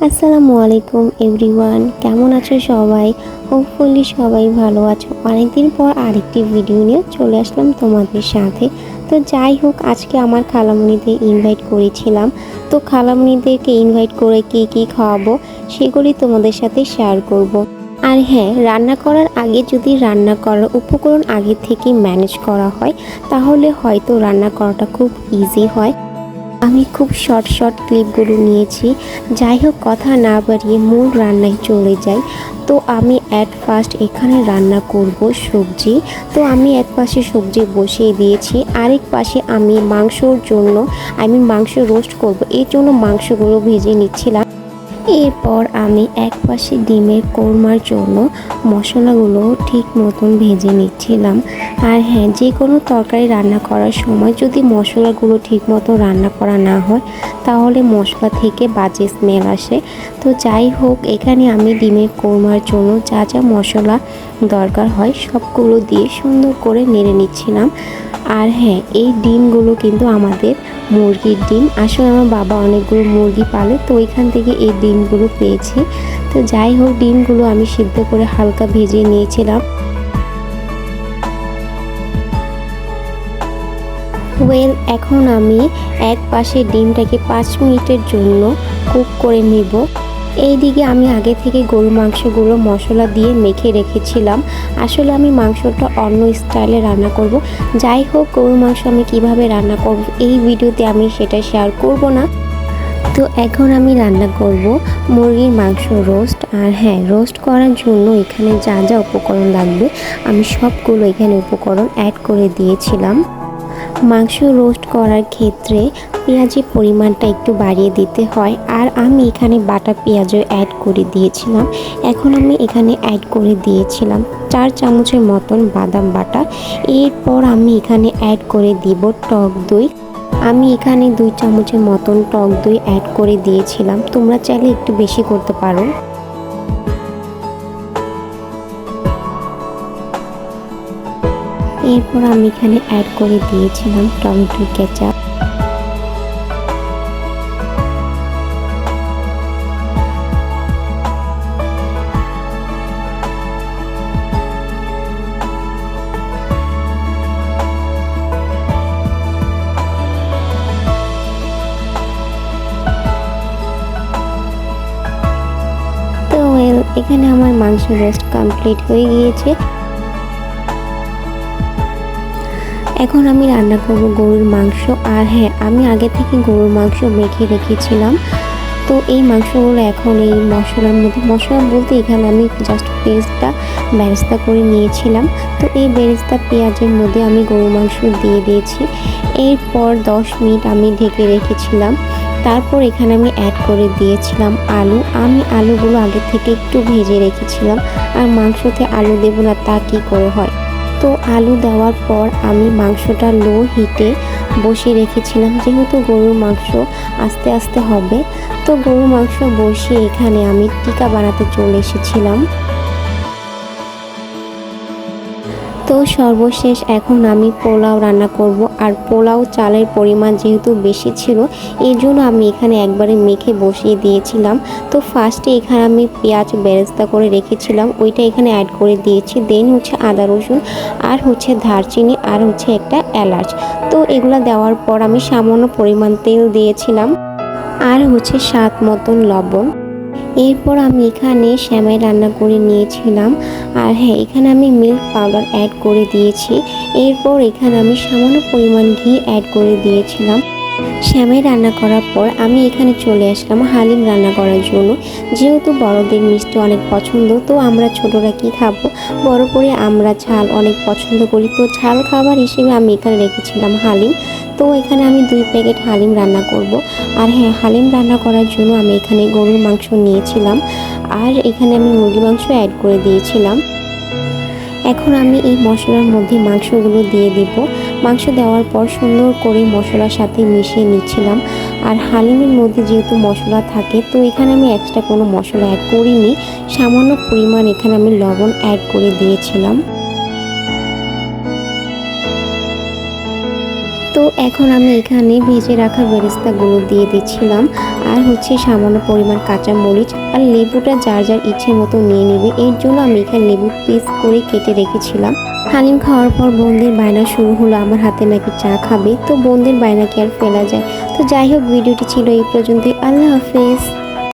আসসালামু আলাইকুম এভরিওয়ান, কেমন আছো সবাই? হোপফুলি সবাই ভালো আছো। অনেকদিন পর আরেকটি ভিডিও নিয়ে চলে আসলাম তোমাদের সাথে। তো যাই হোক, আজকে আমার খালামণিদের ইনভাইট করেছিলাম। তো খালামণিদেরকে ইনভাইট করে কি কি খাওয়াবো, সেগুলি তোমাদের সাথে শেয়ার করব। আর হ্যাঁ রান্না করার আগে যদি রান্না করার উপকরণ আগে থেকে ম্যানেজ করা হয়, তাহলে হয়তো রান্না করাটা খুব ইজি হয়। আমি খুব শর্ট শর্ট ক্লিপগুলো নিয়েছি। যাই হোক কথা না বাড়িয়ে মূল রান্নায় চলে যাই। তো আমি অ্যাট ফার্স্ট এখানে রান্না করব সবজি। তো আমি এক পাশে সবজি বসিয়ে দিয়েছি। আরেক পাশে আমি মাংসর জন্য আমি মাংস রোস্ট করব। এর জন্য মাংসগুলো ভেজে নিচ্ছিলাম। এরপর আমি এক পাশে ডিমের কোরমার জন্য মশলাগুলো ঠিক মতন ভেজে নিচ্ছিলাম। আর হ্যাঁ যে কোনো তরকারি রান্না করার সময় যদি মশলাগুলো ঠিক মতো রান্না করা না হয়, তাহলে মশলা থেকে বাজে স্মেল আসে। তো যাই হোক, এখানে আমি ডিমের কোরমার জন্য যা যা মশলা দরকার হয় সবগুলো দিয়ে সুন্দর করে নেড়ে নিচ্ছিলাম। আর হ্যাঁ এই ডিমগুলো কিন্তু আমাদের মুরগির ডিম। আসলে আমার বাবা অনেকগুলো মুরগি পালে, তো ওইখান থেকে এই ডিমগুলো পেয়েছি। তো যাই হোক, ডিমগুলো আমি সিদ্ধ করে হালকা ভেজে নিয়েছিলাম। ওয়েল এখন আমি এক পাশে ডিমটাকে পাঁচ মিনিটের জন্য কুক করে নেব। এইদিকে আমি আগে থেকে গরু মাংসগুলো মশলা দিয়ে মেখে রেখেছিলাম। আসলে আমি মাংসটা অন্য স্টাইলে রান্না করব। যাই হোক গরু মাংস আমি কীভাবে রান্না করব এই ভিডিওতে আমি সেটা শেয়ার করব না। তো এখন আমি রান্না করব মুরগির মাংস রোস্ট আর হ্যাঁ রোস্ট করার জন্য এখানে যা যা উপকরণ লাগবে, আমি সবগুলো এখানে উপকরণ অ্যাড করে দিয়েছিলাম। মাংস রোস্ট করার ক্ষেত্রে পেঁয়াজের পরিমাণটা একটু বাড়িয়ে দিতে হয়। আর আমি এখানে বাটা পেঁয়াজও অ্যাড করে দিয়েছিলাম। এখন আমি এখানে অ্যাড করে দিয়েছিলাম চার চামচের মতন বাদাম বাটা। এরপর আমি এখানে অ্যাড করে দিব টক দই। আমি এখানে দুই চামচের মতন টক দই অ্যাড করে দিয়েছিলাম। তোমরা চাইলে একটু বেশি করতে পারো। এরপর আমি এখানে অ্যাড করে দিয়েছিলাম টমেটো কেচাপ এখানে আমার মাংস রোস্ট কমপ্লিট হয়ে গিয়েছে। এখন আমি রান্না করব গরুর মাংস। আর হ্যাঁ আমি আগে থেকে গরুর মাংস মেখে রেখেছিলাম। তো এই মাংসগুলো এখন এই মশলার মধ্যে, মশলা বলতে এখানে আমি জাস্ট পেস্টটা ব্যারেস্তা করে নিয়েছিলাম। তো এই বেরেস্তা পেঁয়াজের মধ্যে আমি গরুর মাংস দিয়ে দিয়েছি। এরপর দশ মিনিট আমি ঢেকে রেখেছিলাম। তারপর এখানে আমি অ্যাড করে দিয়েছিলাম আলু। আমি আলুগুলো আগে থেকে একটু ভেজে রেখেছিলাম। আর মাংসতে আলু দেবো না, তা কী করে হয়? তো আলু দেওয়ার পর আমি মাংসটা লো হিটে বসিয়ে রেখেছিলাম। যেহেতু গরুর মাংস আস্তে আস্তে হবে, তো গরুর মাংস বসিয়ে এখানে আমি টিকা বানাতে চলে এসেছিলাম। তো সর্বশেষ এখন আমি পোলাও রান্না করব। আর পোলাও চালের পরিমাণ যেহেতু বেশি ছিল এই জন্য আমি এখানে একবারে মেখে বসিয়ে দিয়েছিলাম। তো ফার্স্টে এখানে আমি পেঁয়াজ বেরেস্তা করে রেখেছিলাম, ওইটা এখানে অ্যাড করে দিয়েছি। দেন হচ্ছে আদা রসুন, আর হচ্ছে দারচিনি, আর হচ্ছে একটা এলাচ। তো এগুলো দেওয়ার পর আমি সামান্য পরিমাণ তেল দিয়েছিলাম, আর হচ্ছে স্বাদ মতন লবণ। এরপর আমি এখানে শ্যামাই রান্না করে নিয়েছিলাম। আর হ্যাঁ এখানে আমি মিল্ক পাউডার অ্যাড করে দিয়েছি। এরপর এখানে আমি সামান্য পরিমাণ ঘি অ্যাড করে দিয়েছিলাম। শ্যামাই রান্না করার পর আমি এখানে চলে আসলাম হালিম রান্না করার জন্য। যেহেতু বড়দের মিষ্টি অনেক পছন্দ, তো আমরা ছোটরা কি খাব? বড় করে আমরা ঝাল অনেক পছন্দ করি। তো ঝাল খাবার হিসেবে আমি এখানে রেখেছিলাম হালিম। তো এখানে আমি দুই প্যাকেট হালিম রান্না করব। আর হ্যাঁ হালিম রান্না করার জন্য আমি এখানে গরুর মাংস নিয়েছিলাম। আর এখানে আমি মুরগি মাংস অ্যাড করে দিয়েছিলাম। এখন আমি এই মশলার মধ্যে মাংসগুলো দিয়ে দিব। মাংস দেওয়ার পর সুন্দর করে মশলার সাথে মিশিয়ে নিচ্ছিলাম। আর হালিমের মধ্যে যেহেতু মশলা থাকে, তো এখানে আমি এক্সট্রা কোনো মশলা অ্যাড করিনি। সামান্য পরিমাণ এখানে আমি লবণ অ্যাড করে দিয়েছিলাম। তো এখন আমি এখানে ভেজে রাখা বেরেস্তাগুলো দিয়ে দিচ্ছিলাম। আর হচ্ছে সামান্য পরিমাণ কাঁচা মরিচ আর লেবুটা যার যার ইচ্ছে মতো নিয়ে নেবে। এর জন্য আমি এখানে লেবু পিস করে কেটে রেখেছিলাম। হালিম খাওয়ার পর বোনদের বায়না শুরু হলো, আমার হাতে নাকি চা খাবে। তো বোনদের বায়নাকে আর ফেলা যায়? তো যাই হোক, ভিডিওটি ছিল এই পর্যন্তই। আল্লাহ হাফেজ।